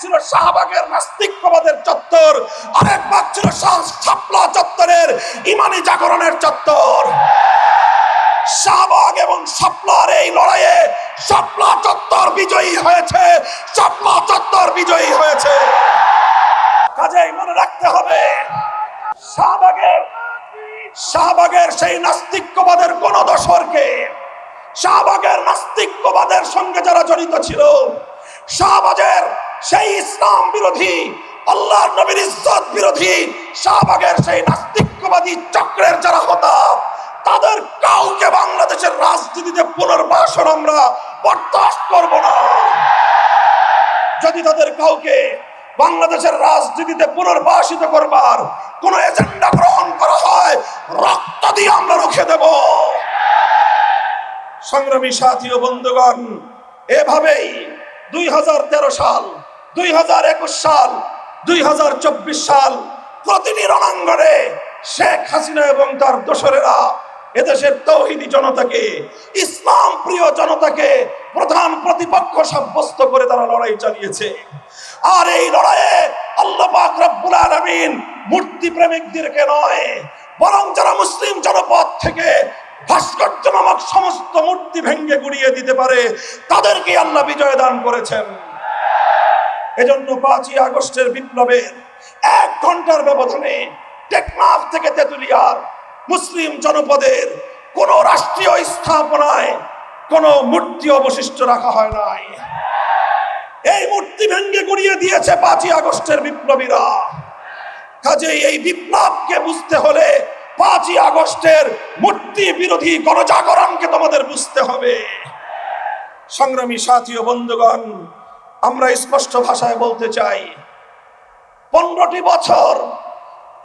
ছিল শাহবাগের নাস্তিকবাদের চত্বর আরেক ভাগ ছিল শাপলা চত্বরের ইমানি জাগরণের চত্বর। শাহবাগ এবং শাপলার এই লড়াইয়ে শাপলা চত্বর বিজয়ী হয়েছে শাপলা চত্বর বিজয়ী হয়েছে। কাজেই মনে রাখতে হবে, শাহবাগের শাহবাগের সেই নাস্তিক্যবাদের কোন দশরকে শাহবাগের নাস্তিক্যবাদের সঙ্গে যারা জড়িত ছিল শাহবাগের সেই ইসলাম বিরোধী, আল্লাহ নবীর ইজ্জত বিরোধী, শাহবাগের সেই নাস্তিক্যবাদী চক্রের যারা হতা তাদের কাউকে বাংলাদেশের রাজনীতিতে পুনর্বাসন আমরা বরদাস্ত করব না। যদি তাদের কাউকে বাংলাদেশের রাজনীতিতে পুনর্বাসিত করবার কোন এজেন্ডা গ্রহণ করা হয়, রক্ত দিয়ে আমরা রুখে দেব। সংগ্রামী সাথী ও বন্ধুগণ, এভাবেই দুই হাজার তেরো সাল, দুই হাজার একুশ সাল, দুই হাজার চব্বিশ সাল প্রতিটি রণাঙ্গনে শেখ হাসিনা এবং তার দোসরেরা এদেশের তৌহিদি জনতাকে, ইসলাম প্রিয় জনতাকে প্রধান প্রতিপক্ষ সাব্যস্ত করে তারা লড়াই চালিয়েছে। আর এই লড়াইয়ে আল্লাহ পাক রব্বুল আলামিন মূর্তি প্রেমিকদেরকে নয়, বরং যারা মুসলিম জনপদ থেকে ভাস্কর্য নামক সমস্ত মূর্তি ভেঙ্গে গুড়িয়ে দিতে পারে তাদেরকে আল্লাহ বিজয় দান করেছেন। এজন্য পাঁচই আগস্টের বিপ্লবের এক ঘণ্টার ব্যবধানে টেকনাফ থেকে তেতুলিয়ার মুসলিম জনপদের কোন রাষ্ট্রীয় স্থাপনায় কোন মূর্তি অবশিষ্ট রাখা হয় নাই। এই মূর্তি ভেঙ্গে গুড়িয়ে দিয়েছে পাঁচই আগস্টের বিপ্লবীরা। কাজেই এই বিপ্লবকে বুঝতে হলে পাঁচই আগস্টের মূর্তি বিরোধী গণজাগরণকে তোমাদের বুঝতে হবে। সংগ্রামী সাথী ও বন্ধুগণ, আমরা স্পষ্ট ভাষায় বলতে চাই, পনেরোটি বছর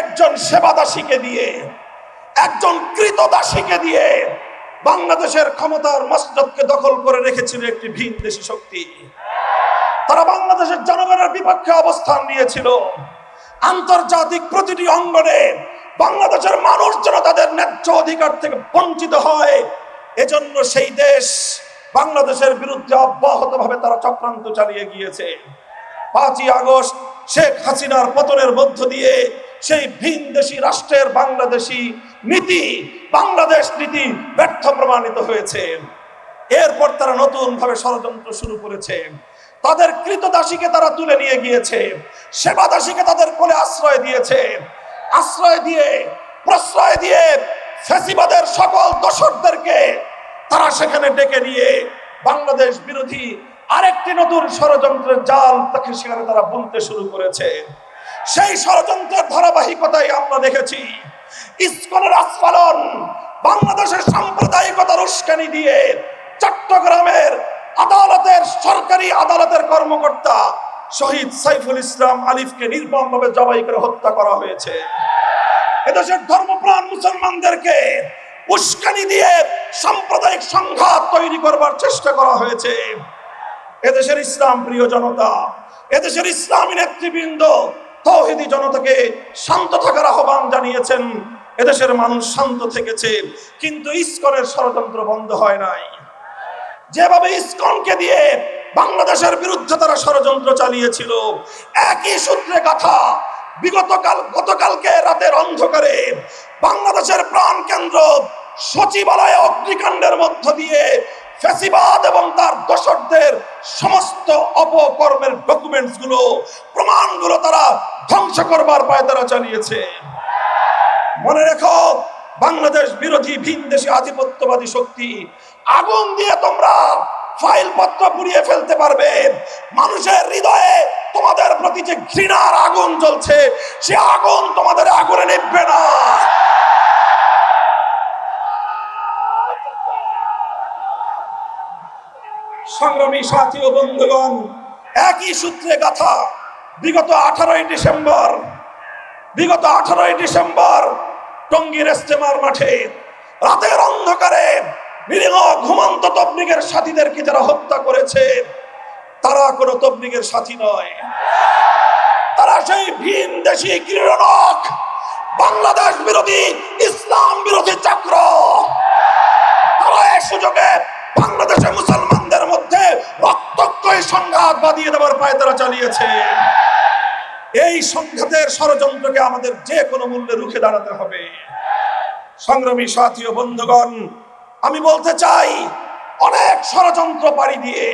একজন সেবাদাসীকে দিয়ে, একজন কৃতদাসীকে দিয়ে বাংলাদেশের ক্ষমতার মসজিদকে দখল করে রেখেছিল একটি ভিন দেশি শক্তি। তারা বাংলাদেশের জনগণের বিপক্ষে অবস্থান নিয়েছিল। আন্তর্জাতিক প্রতিটি অঙ্গনে বাংলাদেশের মানুষ যেন তাদের ন্যায্য অধিকার থেকে বঞ্চিত হয়, এজন্য সেই দেশ বাংলাদেশের বিরুদ্ধে অব্যাহতভাবে তারা চক্রান্ত চালিয়ে গিয়েছে। পাঁচই আগস্ট শেখ হাসিনার পতনের মধ্য দিয়ে সেই ভিন দেশি রাষ্ট্রের বাংলাদেশি নীতি, বাংলাদেশ নীতি ব্যর্থ প্রমাণিত হয়েছে। এরপর তারা নতুন ভাবে ষড়যন্ত্র শুরু করেছে। তাদের কৃতদাসীকে তারা তুলে নিয়ে গিয়েছে। সেবাদাসীকে তাদের কোলে আশ্রয় দিয়েছে। আশ্রয় দিয়ে, প্রশ্রয় দিয়ে ফেসিবাদের সকল দোসরদেরকে তারা সেখানে ডেকে নিয়ে বাংলাদেশ বিরোধী আরেকটি নতুন ষড়যন্ত্রের জাল তাকে সেখানে তারা বুনতে শুরু করেছে। সেই ষড়যন্ত্রের ধারাবাহিকতাই আমরা দেখেছি। ইস্কনের আস্ফালন, বাংলাদেশের সাম্প্রদায়িকতার উস্কানি দিয়ে চট্টগ্রামের আদালতের সরকারি আদালতের কর্মকর্তা শহীদ সাইফুল ইসলাম আলিফকে নির্মমভাবে জবাই করে হত্যা করা হয়েছে। এদেশের ধর্মপ্রাণ মুসলমানদেরকে উস্কানি দিয়ে সাম্প্রদায়িক সংঘাত তৈরি করবার চেষ্টা করা হয়েছে। এদেশের ইসলাম প্রিয় জনতা, এদেশের ইসলামী নেতৃবৃন্দ, তৌহিদি জনতাকে শান্ত থাকার আহ্বান জানিয়েছেন। এদেশের মানুষ শান্ত থেকেছে, কিন্তু ইস্কনের ষড়যন্ত্র বন্ধ হয় নাই। যেভাবে ইস্কনকে দিয়ে বাংলাদেশের বিরুদ্ধে তারা ষড়যন্ত্র চালিয়েছিল। একই সূত্রে কথা বিগত কাল গতকালকে রাতের অন্ধকারে বাংলাদেশের প্রাণ কেন্দ্র সচিবালয় অগ্নিকাণ্ডের মধ্য দিয়ে ফ্যাসিবাদ এবং তার দোসরদের সমস্ত অপকর্মের ডকুমেন্টসগুলো প্রমাণগুলো তারা ধ্বংস করবার পায় তারা চালিয়েছে। মনে রেখো, বাংলাদেশ বিরোধী ভিন দেশে আধিপত্যবাদী শক্তি, আগুন দিয়ে তোমরা ফাইল পত্র পুড়িয়ে ফেলতে পারবে। মানুষের হৃদয়ে তোমাদের প্রতি যে ঘৃণার আগুন জ্বলছে, সে আগুন তোমাদের আগুনে নিভবে না। সংগ্রামী সাথী ও বন্ধুগণ, একই সূত্রে গাথা বিগত আঠারোই ডিসেম্বর, বিগত আঠারোই ডিসেম্বর টঙ্গীর ইস্তেমার মাঠে রাতের অন্ধকারে নিরীহ ঘুমন্ত তবলিগের সাথীদেরকে যারা হত্যা করেছে, তারা কোনো তবলিগের সাথী নয়। তারা সেই ভিন দেশি ক্রীড়নক বাংলাদেশ বিরোধী, ইসলাম বিরোধী চক্র। তারা এই সুযোগে বাংলাদেশের মুসলমানদের মধ্যে রক্তই সংঘাত বাদিয়ে দেওয়ার পায়ে তারা চালিয়েছে। এই সংঘাতের ষড়যন্ত্রকে আমাদের যে কোনো মূল্যে রুখে দাঁড়াতে হবে। সংগ্রামী সাথী ও বন্ধুগণ আমি বলতে চাই, অনেক ষড়যন্ত্র পাড়ি দিয়ে,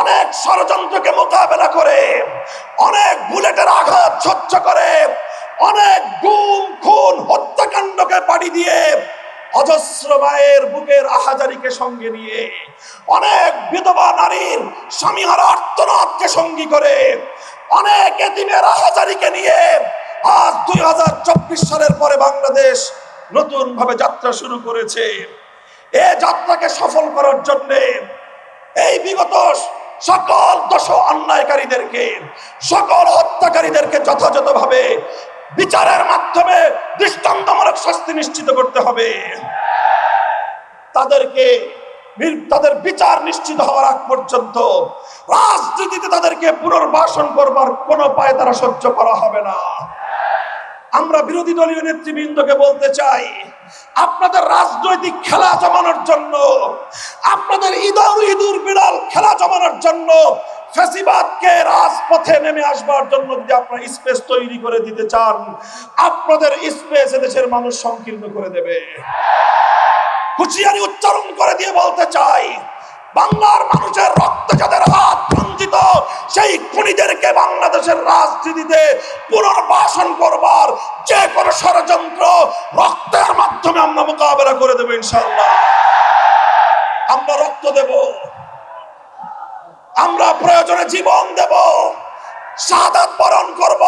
অনেক ষড়যন্ত্রকে মোকাবেলা করে, অনেক বুলেটের আঘাত সহ্য করে, অনেক গুম, খুন, হত্যাকাণ্ডকে পাড়ি দিয়ে, অজস্র মায়ের বুকের আহাজারিকে সঙ্গে নিয়ে, অনেক বিধবা নারীর স্বামীহারা আর্তনাদকে সঙ্গী করে, অনেক এতিমের আহাজারিকে নিয়ে আজ দুই হাজার চব্বিশ সালের পরে বাংলাদেশ নতুন ভাবে যাত্রা শুরু করেছে। এ যাত্রাকে সফল করার জন্যে এই বিগত সকল দোষ অন্যায়কারীদেরকে, সকল হত্যাকারীদেরকে যথাযথভাবে বিচারের মাধ্যমে দৃষ্টান্তমূলক শাস্তি নিশ্চিত করতে হবে। তাদেরকে তাদের বিচার নিশ্চিত হওয়ার আগ পর্যন্ত রাজনীতিতে তাদেরকে পুনর্বাসন করবার কোনো পায় তারা সহ্য করা হবে না। আমরা বিরোধী দলীয় নেতৃবৃন্দকে বলতে চাই, আপনাদের রাজনৈতিক খেলা জমানোর জন্য, আপনাদের ইদর ইঁদুর বিড়াল খেলা জমানোর জন্য ফ্যাসিবাদকে রাজপথে নেমে আসবার জন্য যদি আপনারা স্পেস তৈরি করে দিতে চান, আপনাদের স্পেস দেশের মানুষ সংকীর্ণ করে দেবে। হুঁশিয়ারি উচ্চারণ করে দিয়ে বলতে চাই, বাংলার মানুষের রক্ত যাদের হাত রঞ্জিত সেই খুনিদেরকে বাংলাদেশের রাজনীতিতে যে কোনো ষড়যন্ত্র রক্তের মাধ্যমে আমরা মোকাবেলা করে দেবো ইনশাল্লাহ আমরা রক্ত দেব। আমরা প্রয়োজনে জীবন দেব। শাহাদাত বরণ করব।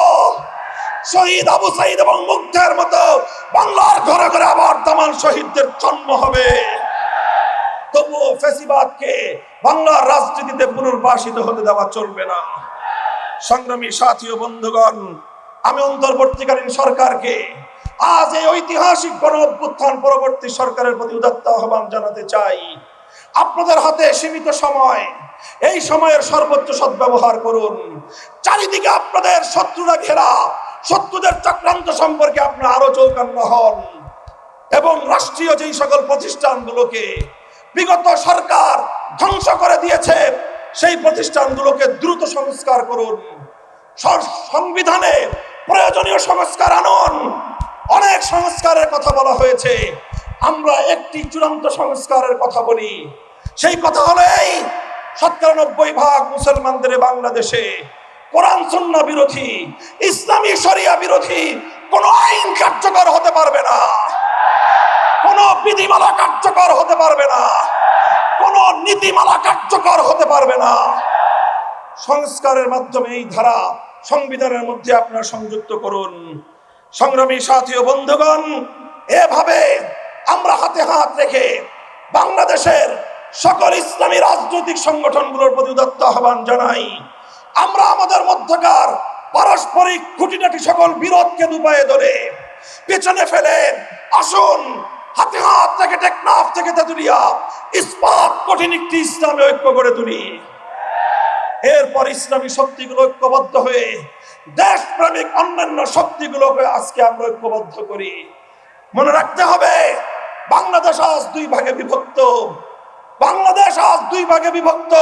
শহীদ আবু সাইদ এবং মুগ্ধের মতো বাংলার ঘরে ঘরে আবার তামান শহীদদের জন্ম হবে। তবুও ফেসিবাদকে বাংলার রাজনীতিতে পুনর্বাসিত হতে দেওয়া চলবে না। সংগ্রামী সাথী ও বন্ধুগণ আমি অন্তর্বর্তীকালীন সরকারকে আজ এই ঐতিহাসিক গণ অভ্যুত্থান পরবর্তী সরকারের প্রতি উদাত্ত আহ্বান জানাতে চাই। আপনাদের হাতে সীমিত সময়, এই সময়ের সর্বোচ্চ সদ্ব্যবহার করুন। চারিদিকে আপনাদের শত্রুরা ঘেরা, শত্রুদের চক্রান্ত সম্পর্কে আপনারা আরও চৌকান্ন হন এবং রাষ্ট্রীয় যেই সকল প্রতিষ্ঠানগুলোকে বিগত সরকার ধ্বংস করে দিয়েছে, সেই প্রতিষ্ঠানগুলোকে দ্রুত সংস্কার করুন। সংবিধানে প্রয়োজনীয় সংস্কার আনুন। অনেক সংস্কারের কথা বলা হয়েছে। আমরা একটি চূড়ান্ত সংস্কারের কথা বলি। সেই কথা হলো এই শতকরা নব্বই ভাগ মুসলমানদের বাংলাদেশে কোরআন, সুন্না বিরোধী, ইসলামী শরিয়া বিরোধী কোন আইন কার্যকর হতে পারবে না। কোন বিধিমালা কার্যকর হতে পারবে না। কোন নীতিমালা কার্যকর হতে পারবে না। সংস্কারের মাধ্যমে এই ধারা সংবিধানের মধ্যে আপনারা সংযুক্ত করুন। সংগ্রামী সাথী ও বন্ধুগণ, এভাবে আমরা হাতে হাত রেখে বাংলাদেশের সকল ইসলামী রাজনৈতিক সংগঠনগুলোর প্রতি উদাত্ত আহ্বান জানাই। আমরা আমাদের মধ্যকার পারস্পরিক খুঁটিনাটি সকল বিরোধকে দুপায়ে ধরে পেছনে ফেলে আসুন, হাতে হাত থেকে টেকনাফ থেকে তেতুলিয়া ইস্পাত কঠিন একটি ইসলামে ঐক্য গড়ে তুলি। এরপর ইসলামী শক্তিগুলো ঐক্যবদ্ধ হয়ে, দেশপ্রেমিক অন্যান্য শক্তিগুলোকে আজকে আমরা ঐক্যবদ্ধ করি। মনে রাখতে হবে, বাংলাদেশ আজ দুই ভাগে বিভক্ত। বাংলাদেশ আজ দুই ভাগে বিভক্ত।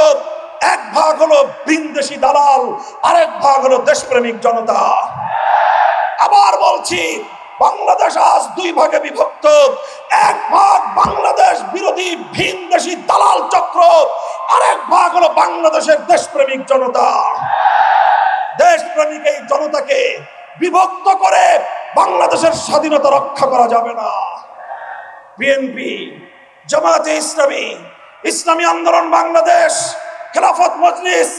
এক ভাগ হলো ভিনদেশি দালাল, আরেক ভাগ হলো দেশপ্রেমিক জনতা। আবার বলছি বাংলাদেশ আজ দুই ভাগে বিভক্ত। এক ভাগ বাংলাদেশ বিরোধী ভিন দেশি দালাল চক্র, আরেক ভাগ হলো বাংলাদেশের দেশপ্রেমিক জনতা। দেশপ্রেমিক এই জনতাকে বিভক্ত করে বাংলাদেশের স্বাধীনতা রক্ষা করা যাবে না। বিএনপি জামাতে ইসলামী ইসলামী আন্দোলন বাংলাদেশ, খেলাফত মজলিস,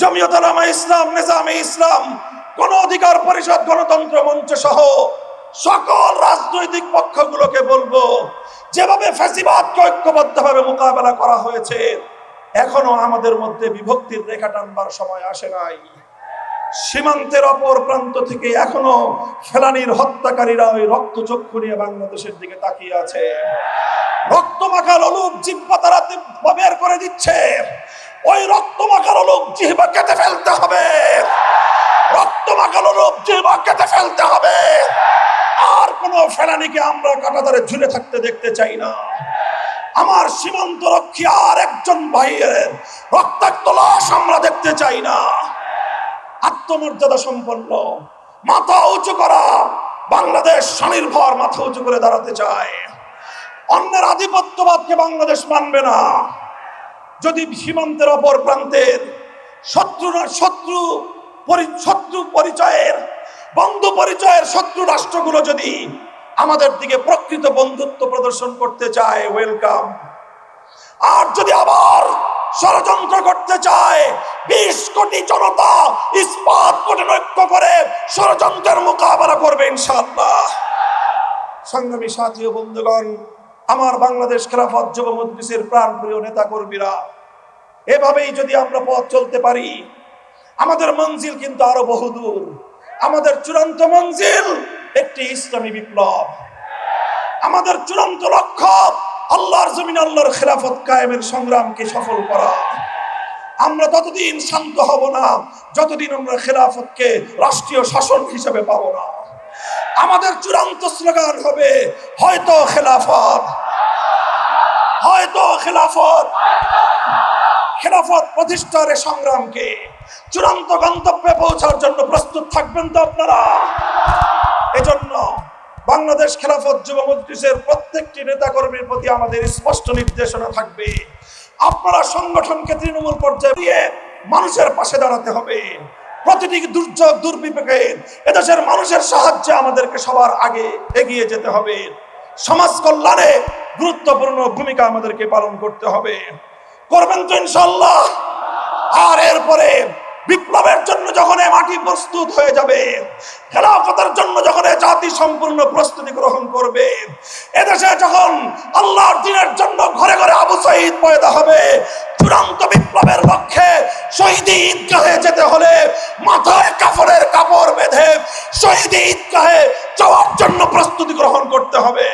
জমিয়ত ইসলাম, নিজামে ইসলাম, গণ অধিকার পরিষদ, গণতন্ত্র মঞ্চ সহ সকল রাজনৈতিক পক্ষগুলোকে বলব, যেভাবে ফ্যাসিবাদকে ঐক্যবদ্ধভাবে মোকাবেলা করা হয়েছে, এখনও আমাদের মধ্যে বিভক্তির রেখা টানবার সময় আসে নাই। সীমান্তের অপর প্রান্ত থেকে এখনও ফেলানির হত্যাকারীরা ওই রক্ত চক্ষু নিয়ে বাংলাদেশের দিকে তাকিয়ে আছে। রক্ত মাখার অলুপ জিব্বা তারা বের করে দিচ্ছে। ওই রক্ত মাখার অলুপ জিহ্বা কেটে ফেলতে হবে। রক্ত মাখার অলুপ জিহ্বা কেটে ফেলতে হবে। আর কোন ফেলানিকে আমরা কাটাতারে ঝুলে থাকতে দেখতে চাই না। আমার সীমান্ত রক্ষী আর একজন ভাইয়ের রক্তাক্ত লাশ আমরা দেখতে চাই না। আত্মমর্যাদা সম্পন্ন, মাথা উঁচু করা বাংলাদেশ স্বনির্ভর, মাথা উঁচু করে দাঁড়াতে চায়। অন্যের আধিপত্যবাদকে বাংলাদেশ মানবে না। যদি সীমান্তের অপর প্রান্তের শত্রু শত্রু শত্রু পরিচয়ের বন্ধু পরিচয়ের শত্রু রাষ্ট্রগুলো যদি আমাদের দিকে প্রকৃত বন্ধুত্ব প্রদর্শন করতে চায় ওয়েলকাম আর যদি আবার ষড়যন্ত্র করতে চায়, বিশ কোটি জনতা ইস্পাত কোটি ঐক্য করে ষড়যন্ত্রের মোকাবেলা করবে, ইনশাআল্লাহ। সংগ্রামী সাথী ও বন্ধুগণ, আমার বাংলাদেশ খেলাফত যুব মজলিসের প্রাণপ্রিয় নেতা কর্মীরা এভাবেই যদি আমরা পথ চলতে পারি, আমাদের মঞ্জিল কিন্তু আরও বহুদূর। আমাদের চূড়ান্ত মঞ্জিল একটি ইসলামী বিপ্লব। আমাদের চূড়ান্ত লক্ষ্য আল্লাহর জমিন, আল্লাহর খেলাফত কায়েমের সংগ্রামকে সফল করা। আমরা ততদিন শান্ত হব না, যতদিন আমরা খেলাফতকে রাষ্ট্রীয় শাসন হিসেবে পাবো না। আমাদের চূড়ান্ত স্লোগান হবে, হয়তো খেলাফত হয়তো খেলাফত। খেলাফত প্রতিষ্ঠার সংগ্রামকে চূড়ান্ত গন্তব্যে পৌঁছার জন্য প্রস্তুত থাকবেন তো আপনারা? এজন্য বাংলাদেশ খেলাফত যুব মজলিসের প্রত্যেকটি নেতাকর্মীর প্রতি আমাদের স্পষ্ট নির্দেশনা থাকবে। আপনারা সংগঠনকে তৃণমূল পর্যায়ে দিয়ে মানুষের পাশে দাঁড়াতে হবে। প্রতিটি দুর্যোগ, দুর্বিপাকে এদেশের মানুষের সাহায্যে আমাদেরকে সবার আগে এগিয়ে যেতে হবে। সমাজ কল্যাণে গুরুত্বপূর্ণ ভূমিকা আমাদেরকে পালন করতে হবে। করবেন তো ইনশাল্লাহ আর এরপরে বিপ্লবের জন্য যখন মাটি প্রস্তুত হয়ে যাবে, খেলাফতের জন্য যখন জাতি সম্পূর্ণ প্রস্তুতি গ্রহণ করবে, এদেশে যখন আল্লাহর দিনের জন্য ঘরে ঘরে আবু শহীদ পয়দা হবে, চূড়ান্ত বিপ্লবের লক্ষ্যে শহীদ ঈদগাহে যেতে হলে মাথায় কাপড়ের কাপড় বেঁধে শহীদ ঈদগাহে যাওয়ার জন্য প্রস্তুতি গ্রহণ করতে হবে।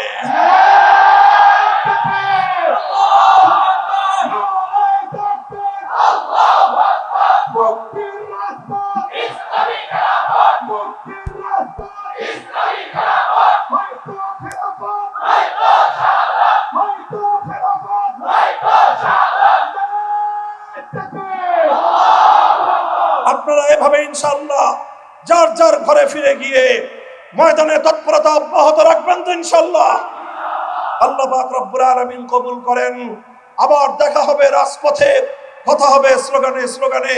যার যার ঘরে ফিরে গিয়ে ময়দানে তৎপরতা অব্যাহত রাখবেন তো ইনশাল্লাহ আল্লাহ পাক আলামিন কবুল করেন। আবার দেখা হবে রাজপথে, কথা হবে স্লোগানে স্লোগানে,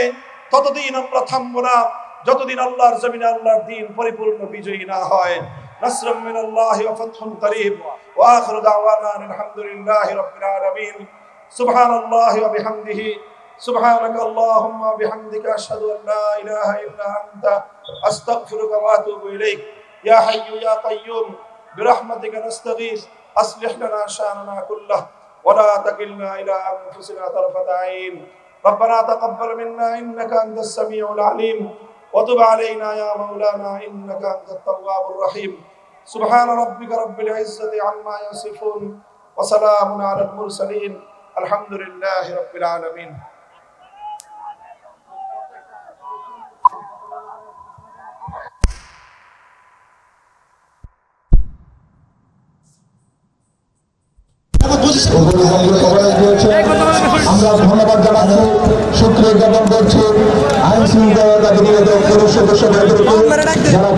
ততদিন আমরা থামবো না। যতদিন আল্লাহর জমিনে আল্লাহর দিন পরিপূর্ণ বিজয়ী না হয়। নাসরুম মিনাল্লাহি ওয়া ফাতহুন করিব। ওয়া আখিরু দাওয়ানা আলহামদুলিল্লাহি রাব্বিল আলামিন। সুবহানাল্লাহি ওয়া বিহামদিহি। سبحانك اللهم وبحمدك أشهد أن لا إله إلا أنت أستغفرك وأتوب إليك يا حي يا قيوم برحمتك نستغيث أصلح لنا شأننا كله ولا تكلنا إلى أنفسنا طرفة عين ربنا تقبل منا إنك أنت السميع العليم وتب علينا يا مولانا إنك أنت التواب الرحيم سبحان ربك رب العزة عما يصفون وسلام على المرسلين الحمد لله رب العالمين আমরা ধন্যবাদ জানাচ্ছি। সূত্রে জ্ঞাপন করছি আইন শৃঙ্খলা যারা